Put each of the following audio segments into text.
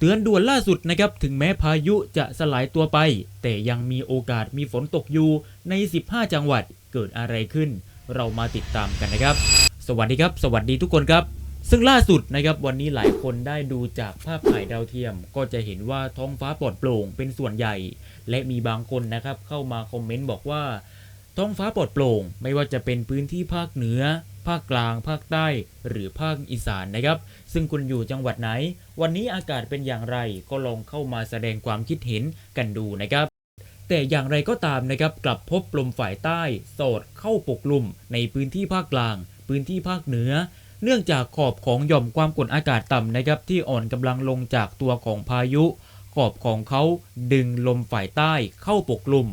เตือนด่วนล่าสุดนะครับ ถึงแม้พายุจะสลายตัวไป แต่ยังมีโอกาสมีฝนตกอยู่ใน 15 จังหวัดเกิดอะไรขึ้น เรามาติดตามกันนะครับ สวัสดีครับ สวัสดีทุกคนครับ ซึ่งล่าสุดนะครับวันนี้หลายคนได้ดูจากภาพถ่ายดาวเทียม ก็จะเห็นว่าท้องฟ้าปลอดโปร่งเป็นส่วนใหญ่ และมีบางคนนะครับเข้ามาคอมเมนต์บอกว่า ท้องฟ้าปลอดโปร่ง ไม่ว่าจะเป็นพื้นที่ภาคเหนือ ภาคกลาง ภาคใต้ หรือภาคอีสานนะครับ ซึ่งคุณอยู่จังหวัดไหน วันนี้อากาศเป็นอย่างไรก็ลองเข้ามาแสดงความคิดเห็นกันดูนะครับ แต่อย่างไรก็ตามนะครับกลับพบลมฝ่ายใต้โสดเข้าปกคลุมในพื้นที่ภาคกลาง พื้นที่ภาคเหนือ เนื่องจากขอบของหย่อมความกดอากาศต่ำนะครับที่อ่อนกำลังลงจากตัวของพายุ ขอบของเขาดึงลมฝ่ายใต้เข้าปกคลุม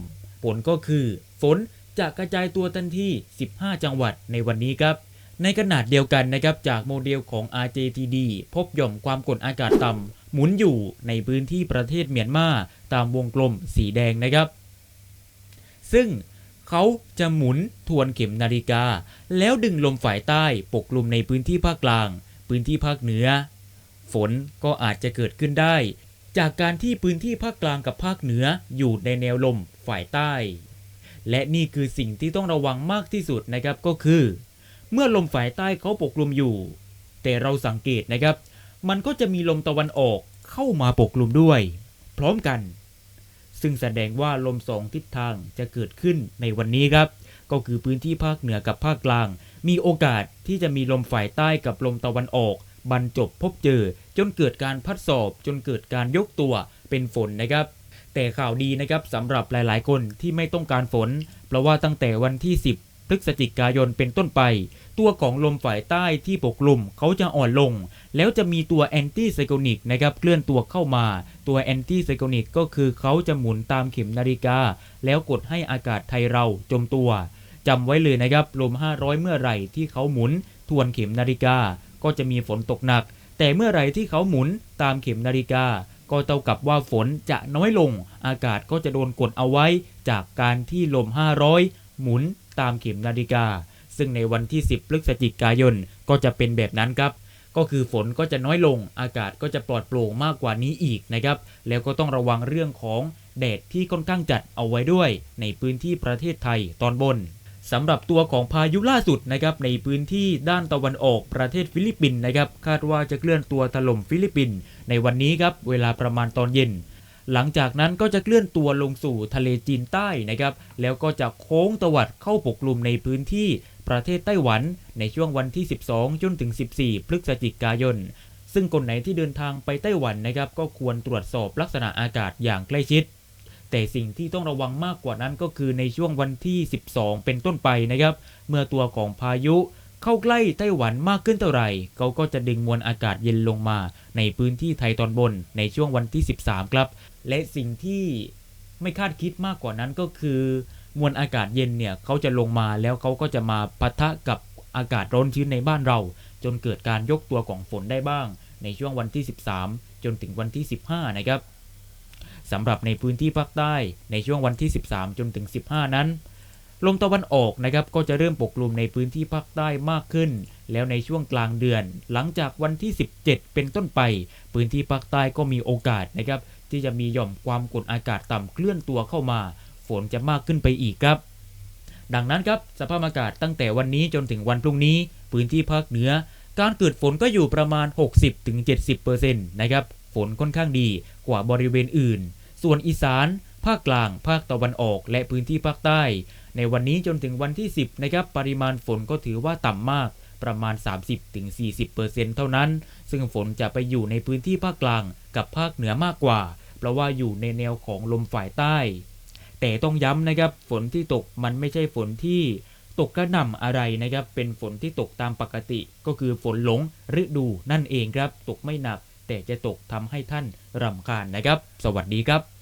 ผลก็คือฝน จะกระจายตัวทันที่ 15 จังหวัดในวันนี้ครับ ในขนาดเดียวกันนะครับจากโมเดลของ RJTD พบหย่อมความกดอากาศต่ำหมุนอยู่ในพื้นที่ประเทศเมียนมาตามวงกลมสีแดงนะครับ ซึ่งเขาจะหมุนทวนเข็มนาฬิกา แล้วดึงลมฝ่ายใต้ปกคลุมในพื้นที่ภาคกลาง พื้นที่ภาคเหนือ ฝนก็อาจจะเกิดขึ้นได้ จากการที่พื้นที่ภาคกลางกับภาคเหนืออยู่ในแนวลมฝ่ายใต้ และนี่คือสิ่งที่ต้องระวังมากที่สุดนะครับก็คือ เมื่อลมฝ่ายใต้เขาปกคลุมอยู่ แต่เราสังเกตนะครับ มันก็จะมีลมตะวันออกเข้ามาปกคลุมด้วย พร้อมกัน ซึ่งแสดงว่าลมสองทิศทางจะเกิดขึ้นในวันนี้ครับ ก็คือพื้นที่ภาคเหนือกับภาคกลาง มีโอกาสที่จะมีลมฝ่ายใต้กับลมตะวันออก บรรจบพบเจอ จนเกิดการพัดสอบจนเกิดการยกตัวเป็นฝนนะครับ แต่ข่าวดีนะครับสำหรับหลายๆ คนที่ไม่ต้องการฝน เพราะว่าตั้งแต่วันที่ 10 พฤศจิกายนเป็นต้นไป ตัวของลมฝ่ายใต้ที่ปกคลุมเขาจะอ่อนลง แล้วจะมีตัวแอนตี้ไซโคนิกนะครับเคลื่อนตัวเข้ามา ตัวแอนตี้ไซโคนิกก็คือเขาจะหมุนตามเข็มนาฬิกา แล้วกดให้อากาศไทยเราจมตัวจำไว้เลยนะครับลม 500 เมื่อไหร่ที่เขาหมุนทวนเข็มนาฬิกา ก็จะมีฝนตกหนัก แต่เมื่อไหร่ที่เขาหมุนตามเข็มนาฬิกา ก็เท่ากับว่าฝนจะน้อยลง อากาศก็จะโดนกดเอาไว้ จากการที่ลม 500 หมุนตามเข็มนาฬิกา ซึ่งในวันที่ 10 พฤศจิกายนก็จะเป็นแบบนั้นครับ ก็คือฝนก็จะน้อยลง อากาศก็จะปลอดโปร่งมากกว่านี้อีกนะครับ แล้วก็ต้องระวังเรื่องของแดดที่ค่อนข้างจัดเอาไว้ด้วย ในพื้นที่ประเทศไทยตอนบน สำหรับตัวของพายุล่าสุดนะครับในพื้นที่ด้านตะวันออกประเทศฟิลิปปินส์นะครับคาดว่าจะเคลื่อนตัวถล่มฟิลิปปินส์ในวันนี้ครับเวลาประมาณตอนเย็น หลังจากนั้นก็จะเคลื่อนตัวลงสู่ทะเลจีนใต้นะครับแล้วก็จะโค้งตวัดเข้าปกคลุมในพื้นที่ประเทศไต้หวัน ในช่วงวันที่ 12 จนถึง 14 พฤศจิกายน ซึ่งคนไหนที่เดินทางไปไต้หวันนะครับก็ควรตรวจสอบลักษณะอากาศอย่างใกล้ชิด แต่สิ่งที่ต้องระวังมากกว่านั้นก็คือในช่วงวันที่ 12 เป็นต้นไปนะครับ เมื่อตัวของพายุเข้าใกล้ไต้หวันมากขึ้นเท่าไหร่เขาก็จะดึงมวลอากาศเย็นลงมา ในพื้นที่ไทยตอนบนในช่วงวันที่ 13 ครับ และสิ่งที่ไม่คาดคิดมากกว่านั้นก็คือ มวลอากาศเย็นเนี่ยเขาจะลงมาแล้วเขาก็จะมาปะทะกับอากาศร้อนชื้นในบ้านเรา จนเกิดการยกตัวของฝนได้บ้าง ในช่วงวันที่ 13 จนถึงวันที่ 15 นะครับ สำหรับในพื้นที่ภาคใต้ในช่วงวันที่ 13 จนถึง 15 นั้น ลมตะวันออกนะครับก็จะเริ่มปกคลุมในพื้นที่ภาคใต้มากขึ้น แล้วในช่วงกลางเดือน หลังจากวันที่ 17 เป็นต้นไป พื้นที่ภาคใต้ก็มีโอกาสนะครับที่จะมีหย่อมความกดอากาศต่ำเคลื่อนตัวเข้ามา ฝนจะมากขึ้นไปอีกครับดังนั้นครับสภาพอากาศตั้งแต่วันนี้จนถึงวันพรุ่งนี้ พื้นที่ภาคเหนือ การเกิดฝนก็อยู่ประมาณ 60-70%นะครับฝนค่อนข้างดี กว่าบริเวณอื่น ส่วนอีสาน ภาคกลาง ภาคตะวันออก และพื้นที่ภาคใต้ ในวันนี้จนถึงวันที่ 10 นะครับ ปริมาณฝนก็ถือว่าต่ำมากประมาณ 30-40%เท่านั้น ซึ่งฝนจะไปอยู่ในพื้นที่ภาคกลางกับภาคเหนือมากกว่า เพราะว่าอยู่ในแนวของลมฝ่ายใต้ แต่ต้องย้ำนะครับ ฝนที่ตกมันไม่ใช่ฝนที่ตกกระหน่ำอะไรนะครับ เป็นฝนที่ตกตามปกติ ก็คือฝนหลงฤดูนั่นเองครับ ตกไม่หนัก แต่จะตกทำให้ท่านรำคาญนะครับ สวัสดีครับ